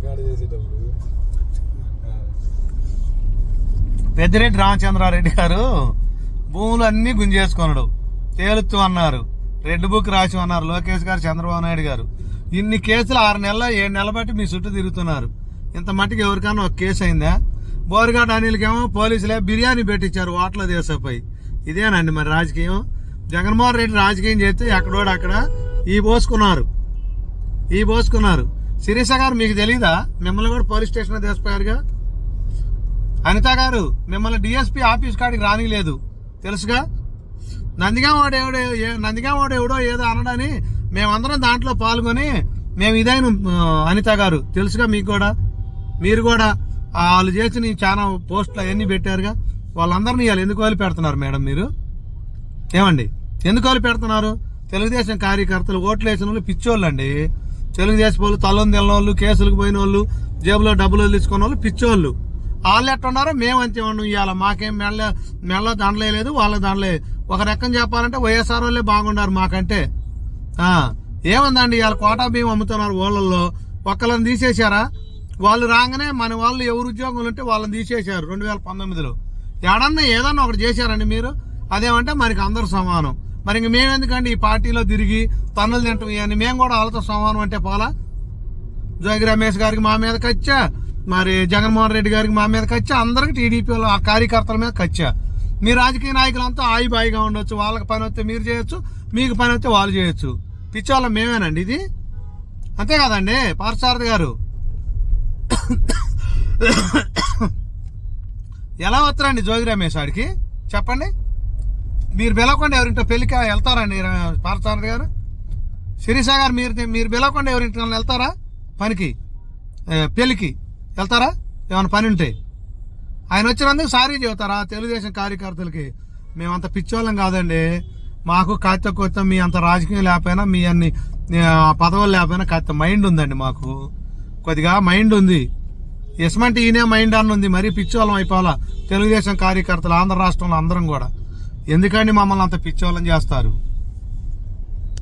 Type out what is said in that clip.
Record చేసేటప్పుడు. పెద్దిరెడ్డి రామచంద్రారెడ్డి గారు భూములు అన్నీ గుంజేసుకున్నాడు తేలుతూ అన్నారు. రెడ్ బుక్ రాసి అన్నారు లోకేష్ గారు చంద్రబాబు నాయుడు గారు. ఇన్ని కేసులు ఆరు నెలల ఏడు నెలల బట్టి మీ చుట్టూ తిరుగుతున్నారు. ఇంత మట్టికి ఎవరికైనా ఒక కేసు అయిందా? బోరుగాడ్ అనిల్కేమో పోలీసులే బిర్యానీ పెట్టించారు ఓట్ల దేశపై. ఇదేనండి మరి రాజకీయం. జగన్మోహన్ రెడ్డి రాజకీయం చేస్తే ఎక్కడోడు అక్కడ ఈ పోసుకున్నారు. ఈ పోసుకున్నారు. శిరీష గారు మీకు తెలీదా? మిమ్మల్ని కూడా పోలీస్ స్టేషన్ తీసుకుపోయారుగా? అనిత గారు మిమ్మల్ని డిఎస్పీ ఆఫీస్ కాడికి రానిలేదు. తెలుసుగా? నందిగామాడు ఎవడో ఏ- ఎవడో ఏదో అనడని మేమందరం దాంట్లో పాల్గొని మేము ఇదైన అనిత గారు. తెలుసుగా మీకు కూడా? మీరు కూడా వాళ్ళు చేసిన చాలా పోస్టులు అవన్నీ పెట్టారుగా? వాళ్ళందరినీ ఇవాళ ఎందుకు వదిలి పెడుతున్నారు మేడం మీరు? ఏమండి? ఎందుకు వదిలి పెడుతున్నారు తెలుగుదేశం కార్యకర్తలు ఓట్లు వేసిన వాళ్ళు పిచ్చోళ్ళు అండి తెలుగుదేశం వాళ్ళు తల్లని తెల్లని వాళ్ళు కేసులకు పోయిన వాళ్ళు జేబులో డబ్బులు తీసుకున్న వాళ్ళు పిచ్చోళ్ళు. వాళ్ళు ఎట్టున్నారో మేము అంతే ఉన్నాం ఇవాళ మాకేం మెల్ల మెల్ల దండలే లేదు వాళ్ళ దండలే ఒక రకం చెప్పాలంటే వైఎస్ఆర్ వాళ్ళే బాగున్నారు మాకంటే. ఏముందండి ఇవాళ కోటా బియ్యం అమ్ముతున్నారు ఊళ్ళల్లో. ఒక్కళ్ళని తీసేశారా? వాళ్ళు రాగానే మన వాళ్ళు ఎవరు ఉద్యోగులు ఉంటే వాళ్ళని తీసేశారు రెండు వేల పంతొమ్మిదిలో. ఎడన్నా ఏదన్నా ఒకటి చేశారండి మీరు? అదేమంటే మనకి అందరూ సమానం. మరి ఇంక మేము ఎందుకండి ఈ పార్టీలో తిరిగి తన్నులు తింటాం ఇవన్నీ మేము కూడా వాళ్ళతో సమానం అంటే పోలా? జోగి రమేష్ గారికి మా మీద కచ్చా? మరి జగన్మోహన్ రెడ్డి గారికి మా మీద కచ్చా? అందరికి టీడీపీ ఆ కార్యకర్తల మీద కచ్చా? మీ రాజకీయ నాయకులంతా ఆయిబాయిగా ఉండొచ్చు వాళ్ళకి పని వస్తే మీరు చేయొచ్చు మీకు పని వస్తే వాళ్ళు చేయొచ్చు. పిచ్చోళ్ళ మేమేనండి ఇది? అంతే కదండి పార్సారథి గారు. ఎలా వస్తారండి జోగి రమేష్ ఆడికి? చెప్పండి. మీరు పిలవకుండా ఎవరింటో పెళ్ళికి వెళ్తారండి ర- గారు? శిరీష గారు మీరు మీరు పిలవకుండా ఎవరింటి వెళ్తారా? పనికి. పెళ్ళికి. వెళ్తారా? ఏమైనా పని ఉంటే. ఆయన వచ్చినందుకు సారీ చెబుతారా? తెలుగుదేశం కార్యకర్తలకి మేమంత పిచ్చోళ్ళం కాదండి. మాకు కాస్త కొత్త మీ అంత రాజకీయం లేకపోయినా మీ అన్ని పదవులు లేకపోయినా కాస్త మైండ్ ఉందండి మాకు. కొద్దిగా మైండ్ ఉంది. ఎస్మంటే ఈయనే మైండ్ అని ఉంది మరీ పిచ్చోళ్ళం అయిపోవాలా? తెలుగుదేశం కార్యకర్తలు ఆంధ్ర రాష్ట్రంలో అందరం కూడా. ఎందుకండి మమ్మల్ని అంత పిచ్చోళ్ళం చేస్తారు?